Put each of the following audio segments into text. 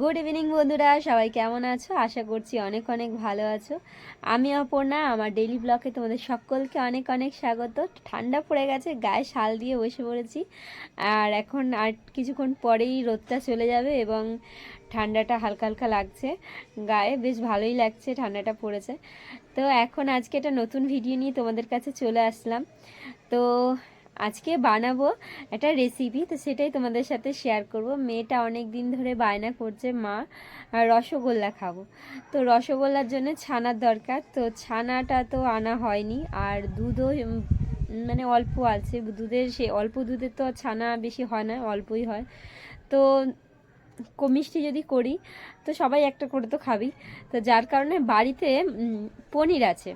Good evening বন্ধুরা। সবাই কেমন আছো? আশা করছি অনেক অনেক ভালো আছো। আমি অপর্ণা, আমার ডেইলি ব্লগে তোমাদের সকলকে অনেক অনেক স্বাগত। ঠান্ডা পড়ে গেছে, গায়ে শাল দিয়ে বসে পড়েছি। আর এখন আর কিছুক্ষণ পরেই রোদটা চলে যাবে এবং ঠান্ডাটা হালকা হালকা লাগছে। গায়ে বেশ ভালোই লাগছে, ঠান্ডাটা পড়েছে। তো এখন আজকে একটা নতুন ভিডিও নিয়ে তোমাদের কাছে চলে আসলাম। তো আজকে বানাবো একটা রেসিপি তো সেটাই তোমাদের সাথে শেয়ার করব। মেয়েটা অনেক দিন ধরে বায়না করছে, মা রসগোল্লা খাব। তো রসগোল্লার জন্য ছানার দরকার, তো ছানাটা তো আনা হয়নি, আর দুধও মানে অল্প আছে। দুধের সে অল্প দুধের তো ছানা বেশি হয় না, অল্পই হয়। তো ক- মিষ্টি যদি করি, তো সবাই একটা করে তো খাবি। তো যার কারণে বাড়িতে পনির আছে।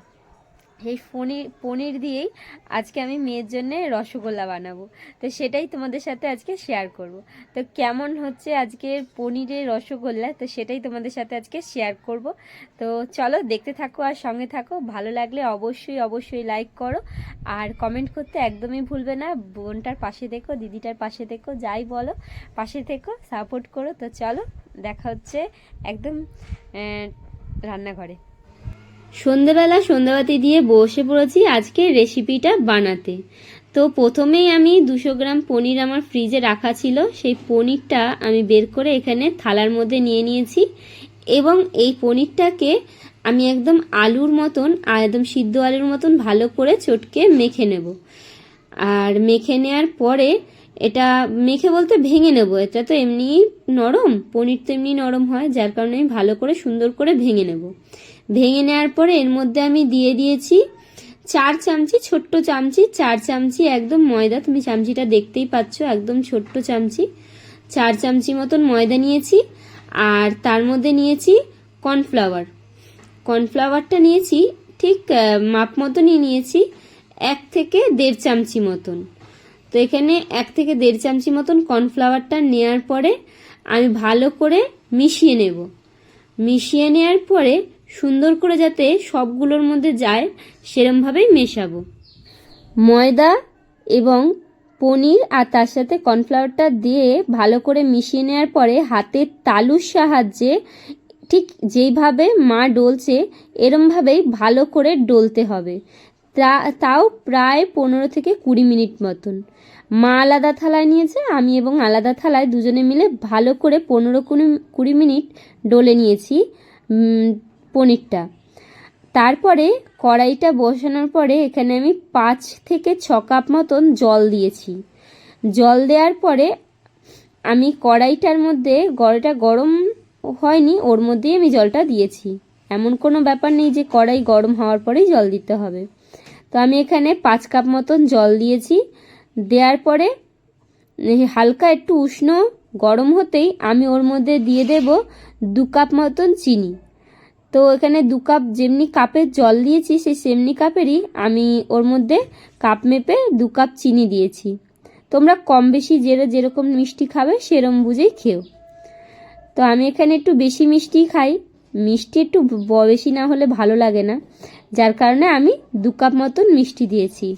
এই পনির পনির দিয়েই আজকে আমি মেয়ের জন্য রসগোল্লা বানাবো। তো সেটাই তোমাদের সাথে আজকে শেয়ার করব। তো কেমন হচ্ছে আজকের পনিরের রসগোল্লা? তো সেটাই তোমাদের সাথে আজকে শেয়ার করব। তো চলো দেখতে থাকো আর সঙ্গে থাকো। ভালো লাগলে অবশ্যই অবশ্যই লাইক করো। আর কমেন্ট করতে একদমই ভুলবে না। বোনটার পাশে দেখো, দিদিটার পাশে দেখো, যাই বলো, পাশে থেকো সাপোর্ট করো। তো চলো, দেখা হচ্ছে একদম রান্নাঘরে। সন্ধেবেলা সন্ধ্যাবাতি দিয়ে বসে পড়েছি আজকে রেসিপিটা বানাতে। তো প্রথমেই আমি দুশো গ্রাম পনির আমার ফ্রিজে রাখা ছিল। সেই পনিরটা আমি বের করে এখানে থালার মধ্যে নিয়ে নিয়েছি এবং এই পনিরটাকে আমি একদম আলুর মতন, আর একদম সিদ্ধ আলুর মতন ভালো করে চটকে মেখে নেব। আর মেখে নেওয়ার পরে এটা, মেখে বলতে ভেঙে নেব। এটা তো এমনি নরম, পনির তো এমনি নরম হয়, যার কারণে আমি ভালো করে সুন্দর করে ভেঙে নেব। ভেঙে নেওয়ার পরে এর মধ্যে আমি দিয়ে দিয়েছি চার চামচি, ছোট্ট চামচি, চার চামচি একদম ময়দা। তুমি চামচিটা দেখতেই পাচ্ছ, একদম ছোট্ট চামচি। চার চামচি মতন ময়দা নিয়েছি আর তার মধ্যে নিয়েছি কর্নফ্লাওয়ার। কর্নফ্লাওয়ারটা নিয়েছি, ঠিক মাপ মতনই নিয়েছি এক থেকে দেড় চামচি মতন। তো এখানে এক থেকে দেড় চামচি মতন কর্নফ্লাওয়ারটা নেওয়ার পরে আমি ভালো করে মিশিয়ে নেব। মিশিয়ে নেওয়ার পরে সুন্দর করে যাতে সবগুলোর মধ্যে যায়, সেরমভাবেই মেশাবো। ময়দা এবং পনির আর তার সাথে কর্নফ্লাওয়ারটা দিয়ে ভালো করে মিশিয়ে নেওয়ার পরে হাতের তালুর সাহায্যে ঠিক যেইভাবে মা ডলছে, এরমভাবেই ভালো করে ডলতে হবে। তাও প্রায় পনেরো থেকে কুড়ি মিনিট মতন। মা আলাদা থালায় নিয়েছে, আমি এবং আলাদা থালায় দুজনে মিলে ভালো করে পনেরো কুড়ি কুড়ি মিনিট ডলে নিয়েছি। পনিরটা। তারপরে কড়াইটা বসানোর পরে এখানে আমি পাঁচ থেকে ছ কাপ মতন জল দিয়েছি। জল দেওয়ার পরে আমি কড়াইটার মধ্যে গড়টা গরম হয়নি, ওর মধ্যেই আমি জলটা দিয়েছি। এমন কোনো ব্যাপার নেই যে কড়াই গরম হওয়ার পরেই জল দিতে হবে। তো আমি এখানে পাঁচ কাপ মতন জল দিয়েছি। দেওয়ার পরে হালকা একটু উষ্ণ গরম হতেই আমি ওর মধ্যে দিয়ে দেব দু কাপ মতন চিনি। তো এখানে দু কাপ যেমনি কাপের জল দিয়েছি সেই সেমনি কাপেরই আমি ওর মধ্যে কাপ মেপে দু কাপ চিনি দিয়েছি। তোমরা কম বেশি যে যেরকম মিষ্টি খাবে সেরম বুঝেই খেও। তো আমি এখানে একটু বেশি মিষ্টি খাই। মিষ্টি একটু বেশি না হলে ভালো লাগে না। যার কারণে আমি দু কাপ মতন মিষ্টি দিয়েছি।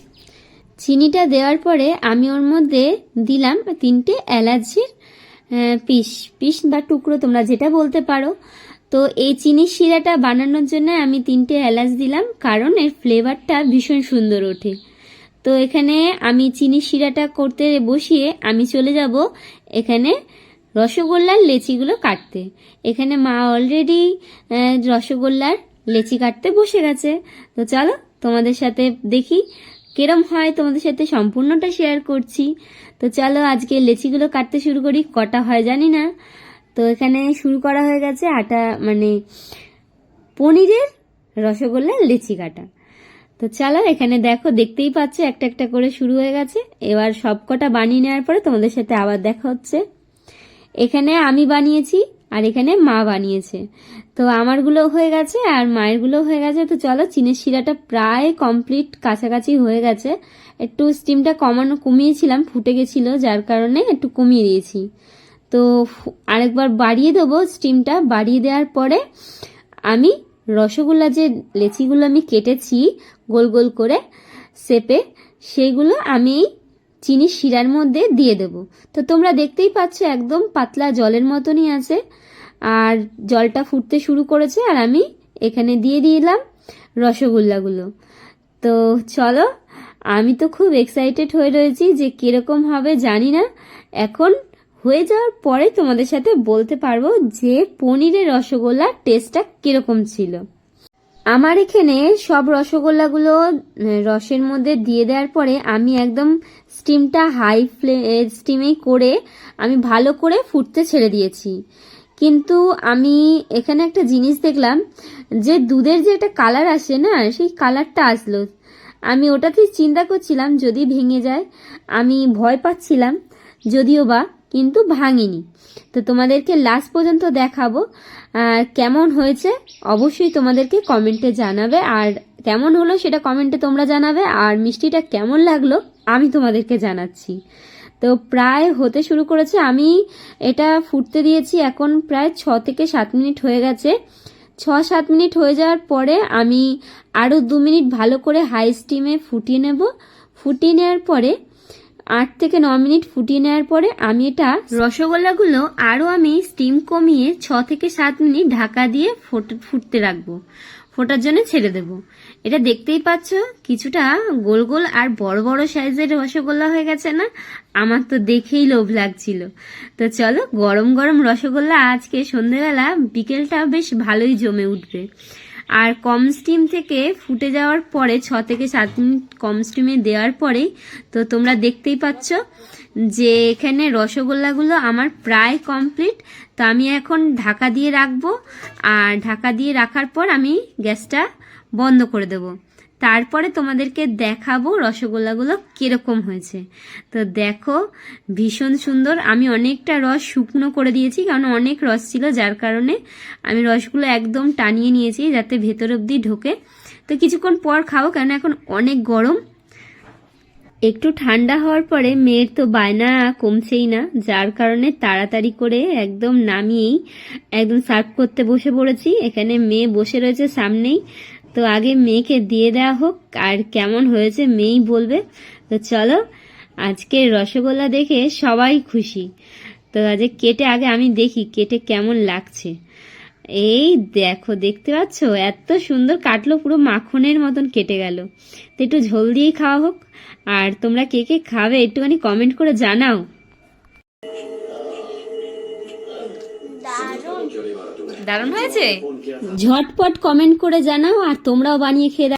চিনিটা দেওয়ার পরে আমি ওর মধ্যে দিলাম তিনটে আহ, পিস। পিস বা টুকরো তোমরা যেটা বলতে পারো। তো এই চিনির শিরাটা বানানোর জন্য আমি তিনটে এলাচ দিলাম, কারণ এর ফ্লেভারটা ভীষণ সুন্দর ওঠে। তো এখানে আমি চিনির শিরাটা করতে বসিয়ে আমি চলে যাব এখানে রসগোল্লার লেচিগুলো কাটতে। এখানে মা অলরেডি রসগোল্লার লেচি কাটতে বসে গেছে। তো চলো তোমাদের সাথে দেখি কিরম হয়, তোমাদের সাথে সম্পূর্ণটা শেয়ার করছি। তো চলো আজকে লেচিগুলো কাটতে শুরু করি, কটা হয় জানি না। তো এখানে শুরু করা হয়ে গেছে আটা মানে পনিরের রসগোল্লা লেচি কাটা। তো চলো এখানে দেখো, দেখতেই পাচ্ছ একটা একটা করে শুরু হয়ে গেছে। এবার সবকটা বানিয়ে নেওয়ার পরে তোমাদের সাথে আবার দেখা হচ্ছে। এখানে আমি বানিয়েছি আর এখানে মা বানিয়েছে। তো আমারগুলো হয়ে গেছে আর মায়েরগুলো হয়ে গেছে। তো চলো চিনের শিরাটা প্রায় কমপ্লিট কাছাকাছি হয়ে গেছে। একটু স্টিমটা কমানো, কমিয়েছিলাম, ফুটে গেছিল, যার কারণে একটু কমিয়ে দিয়েছি। তো আরেকবার বাড়িয়ে দেবো স্টিমটা বাড়িয়ে দেওয়ার পরে আমি রসগোল্লা যে লেচিগুলো আমি কেটেছি গোল গোল করে সেপে সেইগুলো আমি চিনি শিরার মধ্যে দিয়ে দেব। তো তোমরা দেখতেই পাচ্ছ একদম পাতলা জলের মতনই আছে। আর জলটা ফুটতে শুরু করেছে আর আমি এখানে দিয়ে দিলাম রসগোল্লাগুলো। তো চলো, আমি তো খুব এক্সাইটেড হয়ে রয়েছি যে কীরকম হবে জানি না। এখন হয়ে যাওয়ার পরে তোমাদের সাথে বলতে পারব যে পনিরের রসগোল্লার টেস্টটা কীরকম ছিল। আমার এখানে সব রসগোল্লাগুলো রসের মধ্যে দিয়ে দেওয়ার পরে আমি একদম স্টিমটা হাই ফ্লে স্টিমেই করে আমি ভালো করে ফুটতে ছেড়ে দিয়েছি। কিন্তু আমি এখানে একটা জিনিস দেখলাম যে দুধের যে একটা কালার আসে না, সেই কালারটা আসলো। আমি ওটাতেই চিন্তা করছিলাম যদি ভেঙে যায়, আমি ভয় পাচ্ছিলাম, যদিও বা কিন্তু ভাঙিনি। তো তোমাদেরকে লাস্ট পর্যন্ত দেখাবো আর কেমন হয়েছে অবশ্যই তোমাদেরকে কমেন্টে জানাবে, আর কেমন হলো সেটা কমেন্টে তোমরা জানাবে, আর মিষ্টিটা কেমন লাগল আমি তোমাদেরকে জানাচ্ছি। তো প্রায় হতে শুরু করেছে, আমি এটা ফুটতে দিয়েছি এখন প্রায় ছ থেকে সাত মিনিট হয়ে গেছে। ছ সাত মিনিট হয়ে যাওয়ার পরে আমি আরও দু মিনিট ভালো করে হাই স্টিমে ফুটিয়ে নেব। ফুটিয়ে নেওয়ার পরে আট থেকে ন মিনিট ফুটিয়ে নেওয়ার পরে আমি এটা রসগোল্লাগুলো আরও আমি স্টিম কমিয়ে ছ থেকে সাত মিনিট ঢাকা দিয়ে ফোট- ফুটতে রাখব। ফোটার জন্য ছেড়ে দেব। এটা দেখতেই পাচ্ছ, কিছুটা গোল গোল আর বড় বড় সাইজের রসগোল্লা হয়ে গেছে না? আমার তো দেখেই লোভ লাগছিল। তো চলো গরম গরম রসগোল্লা আজকে সন্ধেবেলা বিকেলটা বেশ ভালোই জমে উঠবে। আর কম স্টিম থেকে ফুটে যাওয়ার পরে ছ থেকে সাত মিনিট কম স্টিমে দেওয়ার পরেই তো তোমরা দেখতেই পাচ্ছ যে এখানে রসগোল্লাগুলো আমার প্রায় কমপ্লিট তো আমি এখন ঢাকা দিয়ে রাখব। আর ঢাকা দিয়ে রাখার পর আমি গ্যাসটা বন্ধ করে দেব। তারপরে তোমাদেরকে দেখাবো রসগোল্লাগুলো কীরকম হয়েছে। তো দেখো, ভীষণ সুন্দর। আমি অনেকটা রস শুকনো করে দিয়েছি, কারণ অনেক রস ছিল, যার কারণে আমি রসগুলো একদম টানিয়ে নিয়েছি যাতে ভেতর অবধি ঢোকে। তো কিছুক্ষণ পর খাব কারণ এখন অনেক গরম। একটু ঠান্ডা হওয়ার পরে মেয়ের তো বায়না কমছেই না, যার কারণে তাড়াতাড়ি করে একদম নামিয়েই একদম সার্ভ করতে বসে পড়েছি। এখানে মেয়ে বসে রয়েছে সামনেই। তো আগে মেয়েকে দিয়ে দেওয়া হোক, আর কেমন হয়েছে মেয়েই বলবে। তো চলো, আজকে রসগোল্লা দেখে সবাই খুশি। তো আজকে কেটে আগে আমি দেখি কেটে কেমন লাগছে। এই দেখো, দেখতে পাচ্ছ? এত সুন্দর কাটলো, পুরো মাখনের মতন কেটে গেল। তো একটু ঝোল দিয়েই খাওয়া হোক। আর তোমরা কে কে খাবে একটুখানি কমেন্ট করে জানাও। দারুণ হয়েছে ঝটপট কমেন্ট করে জানাও আর তোমরাও বানিয়ে খেয়ে।